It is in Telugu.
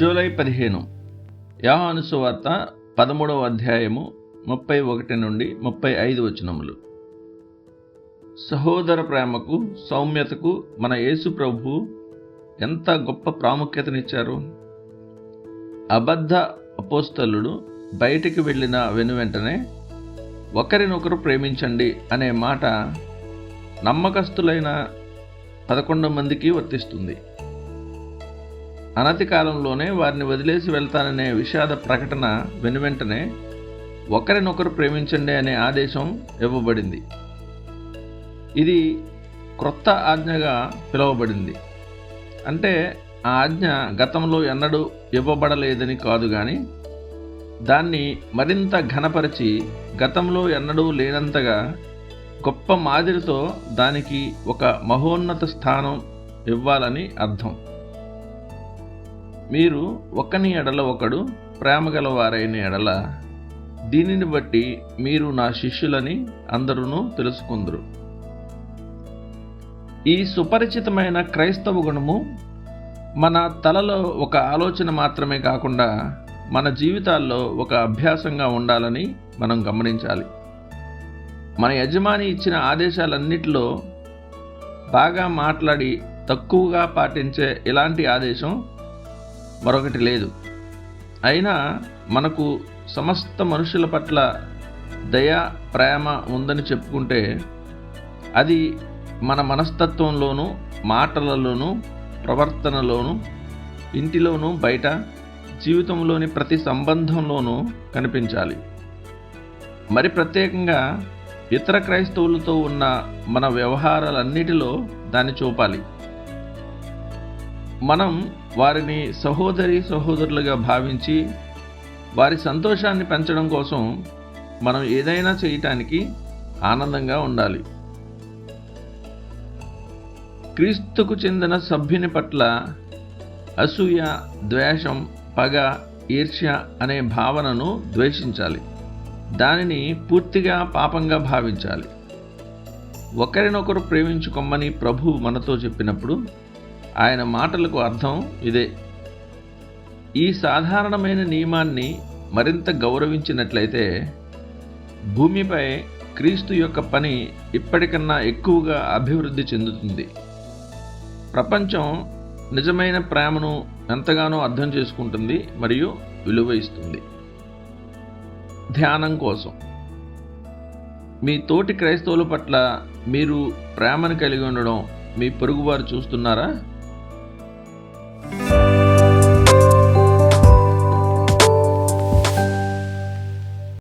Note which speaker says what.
Speaker 1: జూలై పదిహేను. యాహాను సువార్త పదమూడవ అధ్యాయము ముప్పై ఒకటి నుండి ముప్పై ఐదు వచనములు. సహోదర ప్రేమకు సౌమ్యతకు మన యేసు ప్రభు ఎంత గొప్ప ప్రాముఖ్యతనిచ్చారు. అబద్ధ అపోస్తలుడు బయటికి వెళ్ళిన వెనువెంటనే ఒకరినొకరు ప్రేమించండి అనే మాట నమ్మకస్తులైన పదకొండు మందికి వర్తిస్తుంది. అనతి కాలంలోనే వారిని వదిలేసి వెళ్తాననే విషాద ప్రకటన వెనువెంటనే ఒకరినొకరు ప్రేమించండి అనే ఆదేశం ఇవ్వబడింది. ఇది క్రొత్త ఆజ్ఞగా పిలువబడింది. అంటే ఆ ఆజ్ఞ గతంలో ఎన్నడూ ఇవ్వబడలేదని కాదు కానీ దాన్ని మరింత ఘనపరిచి గతంలో ఎన్నడూ లేనంతగా గొప్ప మాదిరితో దానికి ఒక మహోన్నత స్థానం ఇవ్వాలని అర్థం. మీరు ఒకని ఎడల ఒకడు ప్రేమ గలవారైన ఎడల దీనిని బట్టి మీరు నా శిష్యులని అందరూ తెలుసుకుందరు. ఈ సుపరిచితమైన క్రైస్తవ గుణము మన తలలో ఒక ఆలోచన మాత్రమే కాకుండా మన జీవితాల్లో ఒక అభ్యాసంగా ఉండాలని మనం గమనించాలి. మన యజమాని ఇచ్చిన ఆదేశాలన్నిటిలో బాగా మాట్లాడి తక్కువగా పాటించే ఇలాంటి ఆదేశం మరొకటి లేదు. అయినా మనకు సమస్త మనుషుల పట్ల దయ ప్రేమ ఉందని చెప్పుకుంటే అది మన మనస్తత్వంలోనూ మాటలలోనూ ప్రవర్తనలోనూ ఇంటిలోనూ బయట జీవితంలోని ప్రతి సంబంధంలోనూ కనిపించాలి. మరి ప్రత్యేకంగా ఇతర క్రైస్తవులతో ఉన్న మన వ్యవహారాలన్నిటిలో దాన్ని చూపాలి. మనం వారిని సహోదరి సహోదరులుగా భావించి వారి సంతోషాన్ని పెంచడం కోసం మనం ఏదైనా చేయటానికి ఆనందంగా ఉండాలి. క్రీస్తుకు చెందిన సభ్యుని పట్ల అసూయ ద్వేషం పగ ఈర్ష్య అనే భావనను ద్వేషించాలి. దానిని పూర్తిగా పాపంగా భావించాలి. ఒకరినొకరు ప్రేమించుకోమని ప్రభు మనతో చెప్పినప్పుడు ఆయన మాటలకు అర్థం ఇదే. ఈ సాధారణమైన నియమాన్ని మరింత గౌరవించినట్లయితే భూమిపై క్రీస్తు యొక్క పని ఇప్పటికన్నా ఎక్కువగా అభివృద్ధి చెందుతుంది. ప్రపంచం నిజమైన ప్రేమను ఎంతగానో అర్థం చేసుకుంటుంది మరియు విలువ ఇస్తుంది. ధ్యానం కోసం. మీ తోటి క్రైస్తవుల పట్ల మీరు ప్రేమను కలిగి ఉండడం మీ పొరుగువారు చూస్తున్నారా?